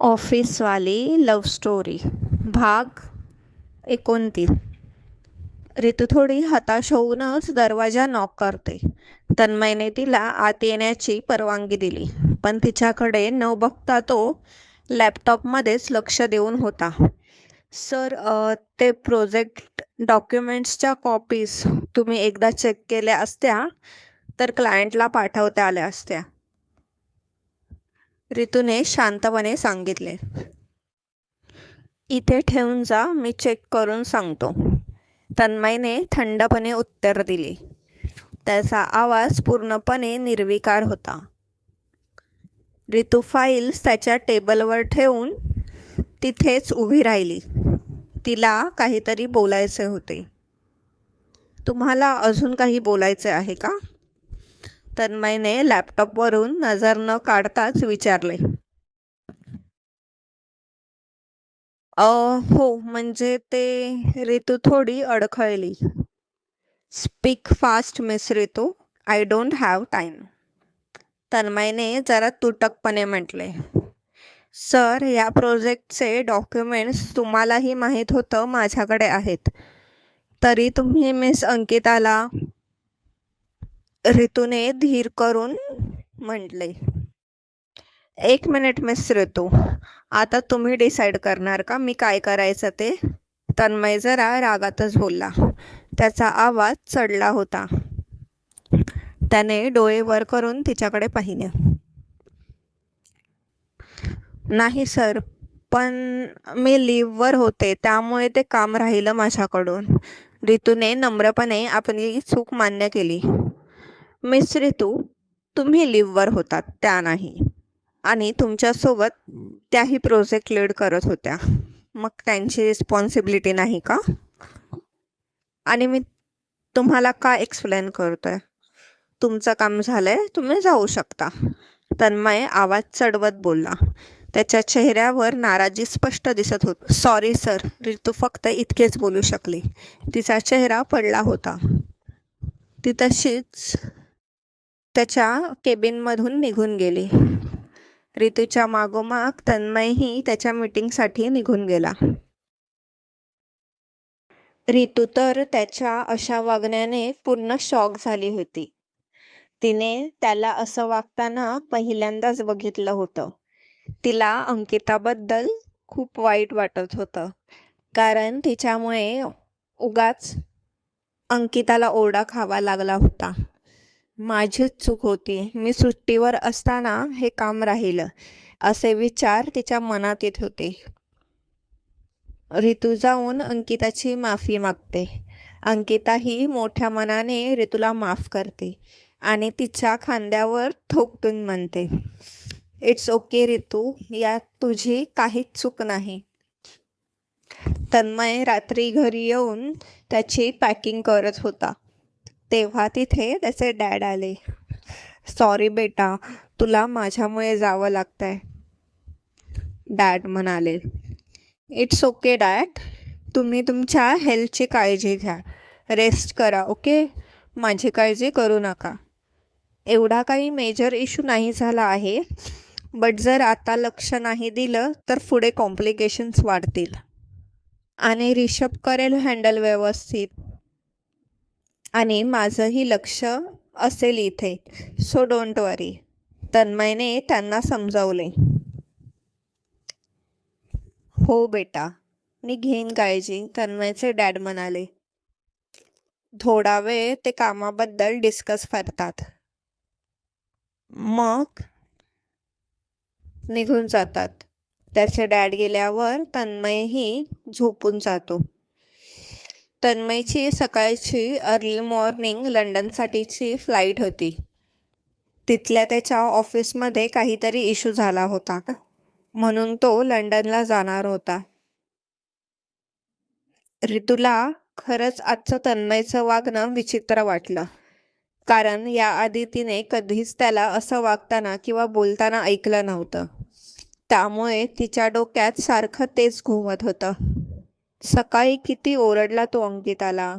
ऑफिसवाली love story. भाग एकोणतीस. रितू थोडी हताश होऊनच दरवाजा नॉक करते. तन्मयने तिला आत येण्याची परवानगी दिली पण तिच्याकडे न बघता तो लॅपटॉपमध्येच लक्ष देऊन होता. सर ते प्रोजेक्ट डॉक्युमेंट्सच्या कॉपीज तुम्ही एकदा चेक केल्या असत्या तर क्लायंटला पाठवता आल्या असत्या. रितूने शांतपणे सांगितले. इथे ठेवून जा मी चेक करून सांगतो. तन्मयने थंडपणे उत्तर दिले. त्याचा आवाज पूर्णपणे निर्विकार होता. रितू फाईल्स त्याच्या टेबलवर ठेवून तिथेच उभी राहिली. तिला काहीतरी बोलायचे होते. तुम्हाला अजून काही बोलायचे आहे का? तन्मयने लॅपटॉपवरून नजर न काढताच विचारले. अ हो म्हणजे ते ऋतू थोडी अडखळली. Speak fast miss Ritu I don't have time तन्मयने जरा तुटकपणे म्हटले. सर या प्रोजेक्टचे डॉक्युमेंट्स तुम्हालाही माहीत होतं माझ्याकडे आहेत. तरी तुम्ही मिस अंकिताला ऋतूने धीर करून म्हटले. एक मिनिट मिस ऋतू. आता तुम्ही डिसाईड करणार का? मी काय करायचं ते? तन्मय जरा रागातच बोलला. त्याचा आवाज चढला होता. त्याने डोळे वर करून तिच्याकडे पाहिले. नाही सर पण मी लिव्हवर होते. त्यामुळे ते काम राहिलं माझ्याकडून. ऋतूने नम्रपणे आपली चूक मान्य केली. मिस तुम्ही लिव्हवर होतात त्या नाही. आणि तुमच्यासोबत त्याही प्रोजेक्ट लीड करत होत्या. मग त्यांची रिस्पॉन्सिबिलिटी नाही का? आणि मी तुम्हाला का एक्सप्लेन करतोय? तुमचं काम झालंय तुम्ही जाऊ शकता. तन्मय आवाज चढवत बोलला. त्याच्या चेहऱ्यावर नाराजी स्पष्ट दिसत होत. सॉरी सर ऋतू फक्त इतकेच बोलू शकली. तिचा चेहरा पडला होता. ती तशीच त्याच्या केबिनमधून निघून गेली. ऋतूच्या मागोमाग तन्मयही त्याच्या मीटिंगसाठी निघून गेला. ऋतू तर त्याच्या अशा वागण्याने पूर्ण शॉक झाली होती. तिने त्याला असं वागताना पहिल्यांदाच बघितलं होतं. तिला अंकिताबद्दल खूप वाईट वाटत होतं. कारण तिच्यामुळे उगाच अंकिताला ओरडा खावा लागला होता. माझीच चूक होती. मी सुट्टीवर असताना हे काम राहिलं असे विचार तिच्या मनात येत होते. ऋतू जाऊन अंकिताची माफी मागते. अंकिता ही मोठ्या मनाने ऋतूला माफ करते आणि तिच्या खांद्यावर थोपटून म्हणते इट्स ओके ऋतू यात तुझी काहीच चूक नाही. तन्मय रात्री घरी येऊन त्याची पॅकिंग करत होता. तेव्हा तिथे त्याचे डॅड आले. सॉरी बेटा तुला माझ्यामुळे जावं लागतंय. डॅड म्हणाले इट्स ओके डॅड तुम्ही तुमच्या हेल्थची काळजी घ्या. रेस्ट करा ओके माझी काळजी करू नका. एवढा काही मेजर इशू नाही झाला आहे बट जर आता लक्ष नाही दिलं तर पुढे कॉम्प्लिकेशन्स वाढतील. आणि रिषभ करेल हँडल व्यवस्थित. आणि माझंही लक्ष असेल इथे. सो डोंट वरी तन्मयने त्यांना समजावले. हो बेटा मी घेईन काळजी तन्मयचे डॅड म्हणाले. थोडा वेळ ते कामाबद्दल डिस्कस करतात. मग? निघून जातात. त्याचे डॅड गेल्यावर तन्मयही झोपून जातो. तन्मयची सकाळची अर्ली मॉर्निंग लंडनसाठीची फ्लाईट होती. तिथल्या त्याच्या ऑफिसमध्ये काहीतरी इश्यू झाला होता. म्हणून तो लंडनला जाणार होता. ऋतूला खरंच आजचं तन्मयचं वागणं विचित्र वाटलं. कारण याआधी तिने कधीच त्याला असं वागताना किंवा बोलताना ऐकलं नव्हतं. त्यामुळे तिच्या डोक्यात सारखं तेच घुमत होतं. सकाळी किती ओरडला तो अंकिताला.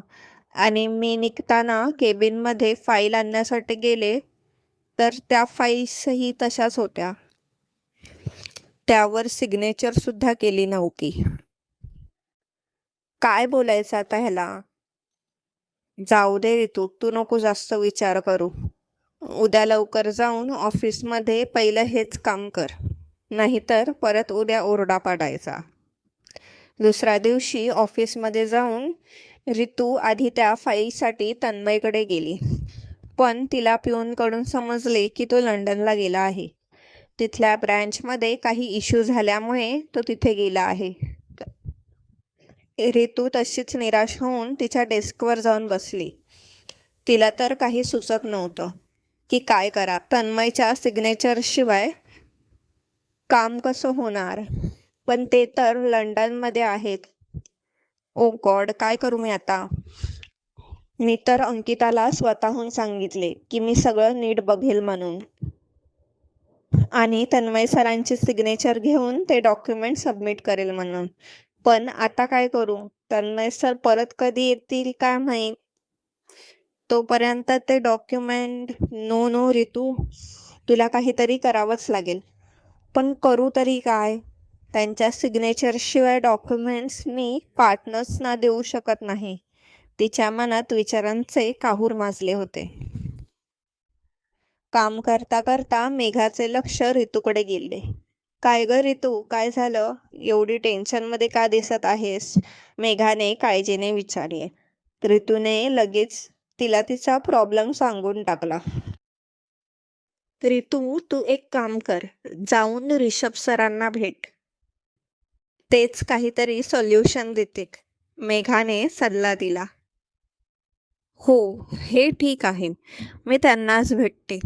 आणि मी निघताना केबिनमध्ये फाईल आणण्यासाठी गेले तर त्या फाईल्सही तशाच होत्या. त्यावर सिग्नेचरसुद्धा केली नव्हती. काय बोलायचं आता ह्याला? जाऊ दे ऋतू तू नको जास्त विचार करू. उद्या लवकर जाऊन ऑफिसमध्ये पहिलं हेच काम कर. नाहीतर परत उद्या ओरडा पाडायचा. दुसऱ्या दिवशी ऑफिसमध्ये जाऊन रितू आधी त्या फाईलसाठी तन्मयकडे गेली. पण तिला पिऊनकडून समजले की तो लंडनला गेला आहे. तिथल्या ब्रँचमध्ये काही इश्यू झाल्यामुळे तो तिथे गेला आहे. रितू तशीच निराश होऊन तिच्या डेस्कवर जाऊन बसली. तिला तर काही सुचत नव्हतं की काय करा. तन्मयच्या सिग्नेचरशिवाय काम कसं होणार? पण ते तर लंडनमध्ये आहेत. ओ गॉड काय करू मी आता? मी तर अंकिताला स्वतःहून सांगितले की मी सगळं नीट बघेल म्हणून. आणि तन्मय सरांची सिग्नेचर घेऊन ते डॉक्युमेंट सबमिट करेल म्हणून. पण आता काय करू? तन्मय सर परत कधी येतील काय माहीत? तोपर्यंत ते डॉक्युमेंट नो नो रितू तुला काहीतरी करावंच लागेल. पण करू तरी काय? त्यांच्या सिग्नेचरशिवाय डॉक्युमेंट्स मी पार्टनर्सना देऊ शकत नाही. तिच्या मनात विचारांचे काहूर माजले होते. काम करता करता मेघाचे लक्ष ऋतूकडे गेले. काय ग ऋतू काय झालं? एवढी टेन्शनमध्ये का दिसत आहेस? मेघाने काळजीने विचारले. ऋतूने लगेच तिला तिचा प्रॉब्लेम सांगून टाकला. ऋतू तू एक काम कर. जाऊन रिषभ सरांना भेट. तेच काहीतरी सोल्युशन देतील मेघाने सल्ला दिला. हो हे ठीक आहे. मी त्यांनाच भेटते.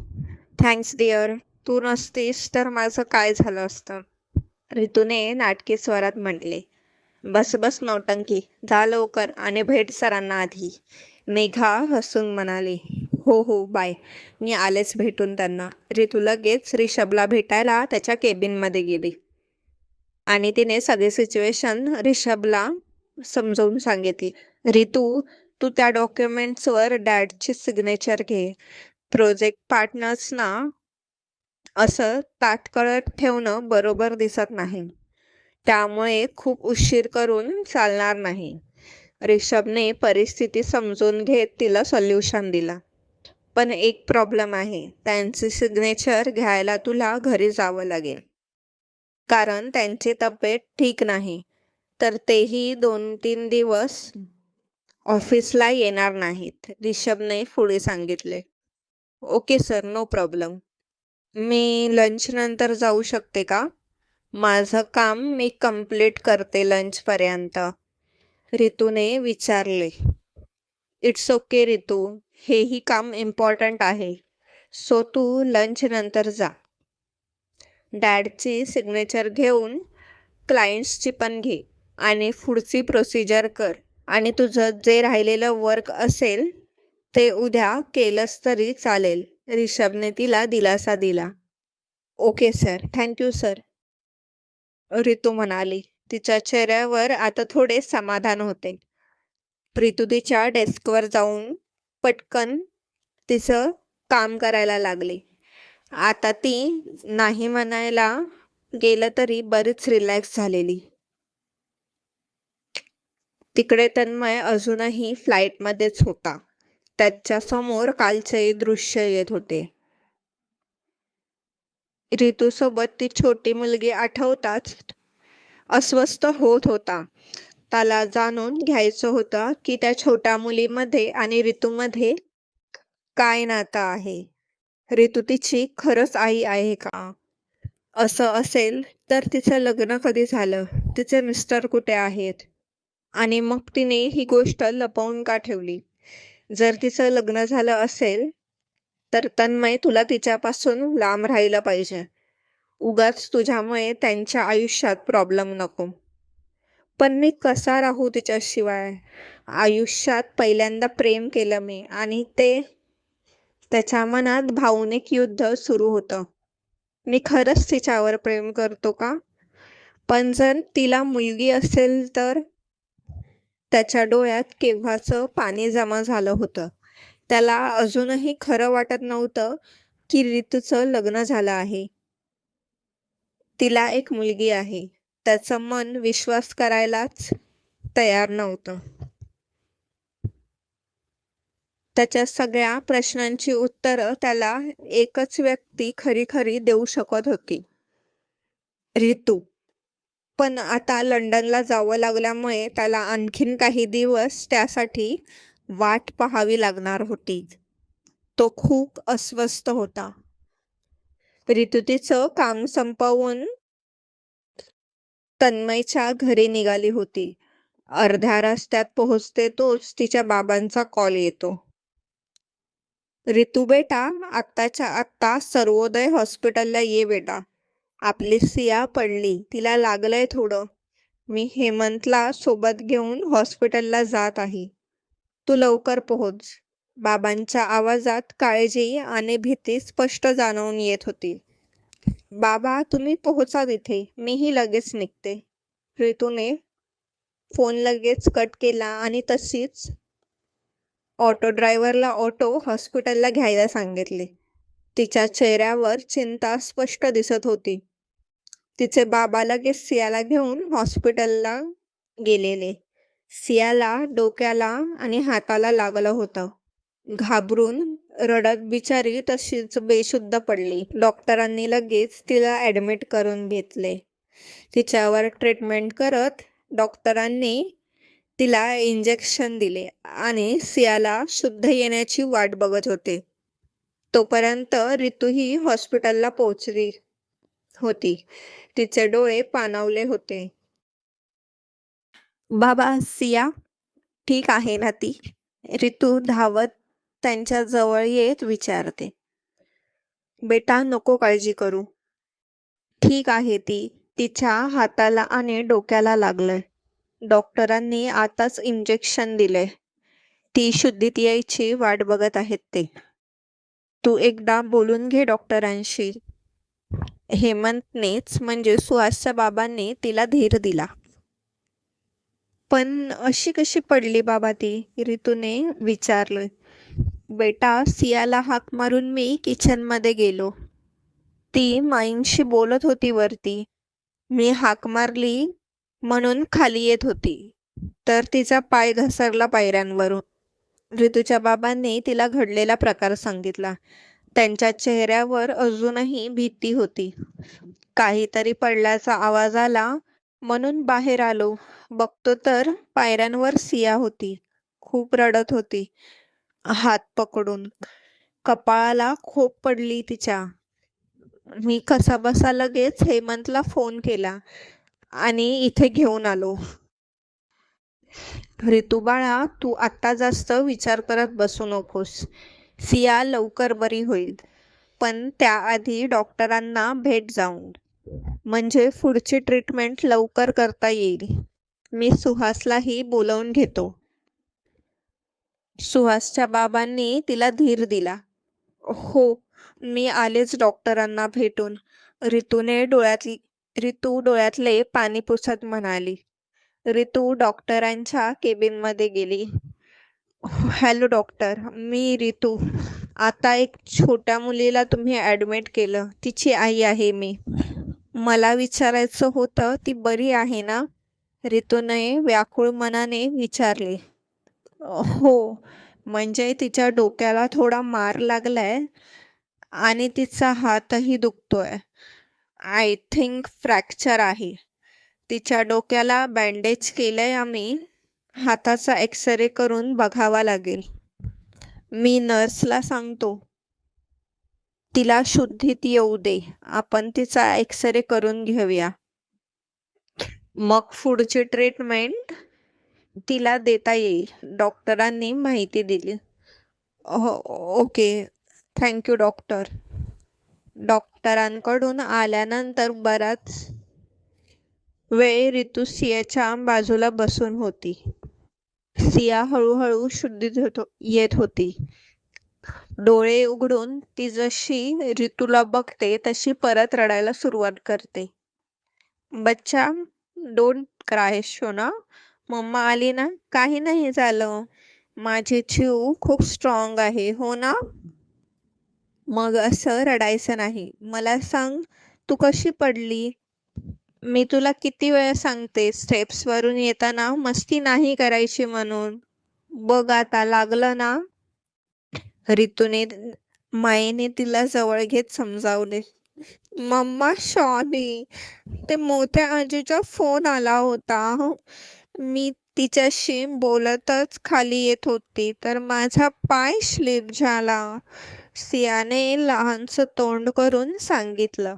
थँक्स डिअर तू नसतीस तर माझं काय झालं असतं? रितूने नाटकी स्वरात म्हटले. बस बस नौटंकी. जा लवकर आणि भेट सरांना आधी. मेघा हसून म्हणाली. हो हो बाय. मी आलेच भेटून त्यांना. रितू लगेच रिषभला भेटायला त्याच्या केबिनमध्ये गेली. आणि तिने सगळे सिच्युएशन रिषभला समजावून सांगितली रितू तू त्या डॉक्युमेंट्सवर डॅडची सिग्नेचर घे. प्रोजेक्ट पार्टनर्सना असं ताटकळत ठेवणं बरोबर दिसत नाही. त्यामुळे खूप उशीर करून चालणार नाही. रिषभने परिस्थिती समजून घेत तिला सोल्युशन दिला. पण एक प्रॉब्लेम आहे. त्यांचे सिग्नेचर घ्यायला तुला घरी जावं लागेल. कारण त्यांची तब्येत ठीक नाही. तर तेही दोन तीन दिवस ऑफिसला येणार नाहीत. रिषभने पुढे सांगितले. Okay sir no problem. मी लंचनंतर जाऊ शकते का? माझं काम मी कंप्लीट करते लंचपर्यंत ऋतूने विचारले. It's okay Ritu. हेही काम इम्पॉर्टंट आहे. सो तू लंचनंतर जा. डॅडची सिग्नेचर घेऊन क्लायंट्सची पण घे आणि पुढची प्रोसिजर कर. आणि तुझं जे राहिलेलं वर्क असेल ते उद्या केलंच तरी चालेल. रिषभने तिला दिलासा दिला. Okay sir. Thank you sir. Ritu म्हणाली तिच्या चेहऱ्यावर आता थोडे समाधान होते. ऋतू तिच्या डेस्कवर जाऊन पटकन तिचं काम करायला लागली. आता ती नाही म्हणायला गेलं तरी बरीच रिलॅक्स झालेली. तिकडे तन्मय अजूनही फ्लाईटमध्येच होता. त्याच्यासमोर कालचे दृश्य येत होते. ऋतूसोबत ती छोटी मुलगी आठवताच अस्वस्थ होत होता. त्याला जाणून घ्यायचं होतं की त्या छोट्या मुलीमध्ये आणि ऋतूमध्ये काय नातं आहे. ऋतू तिची खरंच आई आहे का? असं असेल तर तिचं लग्न कधी झालं? तिचे मिस्टर कुठे आहेत? आणि मग तिने ही गोष्ट लपवून का ठेवली? जर तिचं लग्न झालं असेल तर तन्मय तुला तिच्यापासून लांब राहिलं पाहिजे. उगाच तुझ्यामुळे त्यांच्या आयुष्यात प्रॉब्लेम नको. पण मी कसा राहू तिच्याशिवाय? आयुष्यात पहिल्यांदा प्रेम केलं मी आणि ते त्याच्या मनात भावनिक युद्ध सुरू होतं. मी खरंच तिच्यावर प्रेम करतो का? पण जर तिला मुलगी असेल तर? त्याच्या डोळ्यात केव्हाचं पाणी जमा झालं होतं? त्याला अजूनही खरं वाटत नव्हतं की ऋतूचं लग्न झालं आहे. तिला एक मुलगी आहे. त्याचं मन विश्वास करायलाच तयार नव्हतं. त्याच्या सगळ्या प्रश्नांची उत्तरं त्याला एकच व्यक्ती खरी खरी देऊ शकत होती. रितू. पण आता लंडनला जावं लागल्यामुळे त्याला आणखीन काही दिवस त्यासाठी वाट पाहावी लागणार होती. तो खूप अस्वस्थ होता. रितू तिचं काम संपवून तन्मयच्या घरी निघाली होती. अर्ध्या रस्त्यात पोहोचते तोच तिच्या बाबांचा कॉल येतो. रितू बेटा आत्ताच्या आत्ता सर्वोदय हॉस्पिटलला ये बेटा. आपली सिया पडली. तिला लागलंय थोडं. मी हेमंतला सोबत घेऊन हॉस्पिटलला जात आहे. तू लवकर पोहोच. बाबांच्या आवाजात काळजी आणि भीती स्पष्ट जाणवून येत होती. बाबा तुम्ही पोहोचा तिथे मीही लगेच निघते. ऋतूने फोन लगेच कट केला आणि तशीच ऑटो ड्रायव्हरला ऑटो हॉस्पिटलला घ्यायला सांगितले. तिच्या चेहऱ्यावर चिंता स्पष्ट दिसत होती. तिचे बाबा लगेच सियाला घेऊन हॉस्पिटलला गेलेले. सियाला डोक्याला आणि हाताला लागलं होतं. घाबरून रडत बिचारी तशीच बेशुद्ध पडली. डॉक्टरांनी लगेच तिला ॲडमिट करून घेतले. तिच्यावर ट्रीटमेंट करत डॉक्टरांनी तिला इंजेक्शन दिले आणि सियाला शुद्ध येण्याची वाट बघत होते. तोपर्यंत ऋतूही हॉस्पिटलला पोहोचली होती. तिचे डोळे पाणावले होते. बाबा सिया ठीक आहे ना ती? रितू धावत त्यांच्या जवळ येत विचारते. बेटा नको काळजी करू. ठीक आहे ती. तिच्या हाताला आणि डोक्याला लागलंय. डॉक्टरांनी आताच इंजेक्शन दिले ती शुद्धीत यायची वाट बघत आहेत ते. तू एकदा बोलून घे डॉक्टरांशी. हेमंतनेच म्हणजे सुहासच्या बाबांनी तिला धीर दिला. पण अशी कशी पडली बाबा ती? ऋतूने विचारलं. बेटा सियाला हाक मारून मी किचनमध्ये गेलो. ती माईंशी बोलत होती वरती. मी हाक मारली म्हणून खाली येत होती. तर तिचा पाय घसरला पायऱ्यांवरून. ऋतूच्या बाबांनी तिला घडलेला प्रकार सांगितला. त्यांच्या चेहऱ्यावर अजूनही भीती होती. काहीतरी पडल्याचा आवाज आला म्हणून बाहेर आलो. बघतो तर पायऱ्यांवर सिया होती. खूप रडत होती. हात पकडून. कपाळाला खोप पडली तिच्या. मी कसा बसा लगेच हेमंतला फोन केला. आणि इथे घेऊन आलो. ऋतू बाळा तू आत्ता जास्त विचार करत बसू नकोस. सिया लवकर बरी होईल. पण त्याआधी डॉक्टरांना भेट जाऊन. म्हणजे पुढची ट्रीटमेंट लवकर करता येईल. मी सुहासलाही बोलवून घेतो. सुहासच्या बाबांनी तिला धीर दिला. हो मी आलेच डॉक्टरांना भेटून. ऋतूने डोळ्यातली रितू डोळ्यातले पाणी पुसत म्हणाली. ऋतू डॉक्टरांच्या केबिनमध्ये गेली. Hello doctor. मी रितू. आता एक छोट्या मुलीला तुम्ही ॲडमिट केलं. तिची आई आहे मी. मला विचारायचं होतं ती बरी आहे ना? ऋतूने व्याकुळ मनाने विचारले. हो म्हणजे तिच्या डोक्याला थोडा मार लागलाय आणि तिचा हातही दुखतोय. आय थिंक फ्रॅक्चर आहे. तिच्या डोक्याला बँडेज केलं आहे आम्ही. हाताचा एक्सरे करून बघावा लागेल. मी नर्सला सांगतो तिला शुद्धीत येऊ दे. आपण तिचा एक्सरे करून घेऊया. मग पुढची ट्रीटमेंट तिला देता येईल. डॉक्टरांनी माहिती दिली. हो ओके थँक्यू डॉक्टर डॉक्टरांकडून आल्यानंतर बराच वेळ ऋतू सियाच्या बाजूला बसून होती. सिया हळूहळू शुद्धीत हो, येत होती. डोळे उघडून ती जशी ऋतूला बघते तशी परत रडायला सुरुवात करते. बच्चा डोंट क्राय शोना हो मम्मा आली ना? काही नाही झालं. माझी जीव खूप स्ट्रॉंग आहे. हो ना? मग असं रडायचं नाही. मला सांग तू कशी पडली? मी तुला किती वेळ सांगते स्टेप्सवरून येताना मस्ती नाही करायची म्हणून. बघ आता लागलं ना? रितूने मायेने तिला जवळ घेत समजावले. मम्मा शॉली ते मोठ्या आजीचा फोन आला होता. मी तिच्याशी बोलतच खाली येत होती तर माझा पाय स्लिप झाला. सियाने लहानसं तोंड करून सांगितलं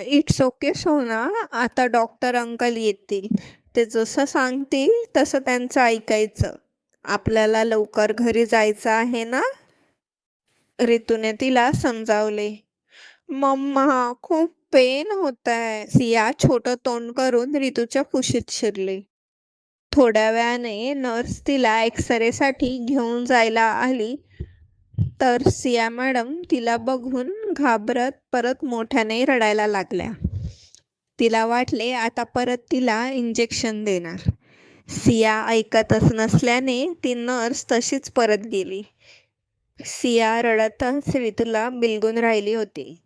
इट्स ओके सोना. आता डॉक्टर अंकल येतील. ते जसं सांगतील तसं त्यांचं ऐकायचं. आपल्याला लवकर घरी जायचं आहे ना? रितूने तिला समजावले. मम्मा खूप पेन होत आहे सिया छोटं तोंड करून रितूच्या कुशीत शिरली. थोड्या वेळाने नर्स तिला एक्सरेसाठी घेऊन जायला आली. तर सिया मॅडम तिला बघून घाबरत परत मोठ्याने रडायला लागल्या. तिला वाटले आता परत तिला इंजेक्शन देणार. सिया ऐकतच नसल्याने ती नर्स तशीच परत गेली. सिया रडतच रितूला बिलगून राहिली होती.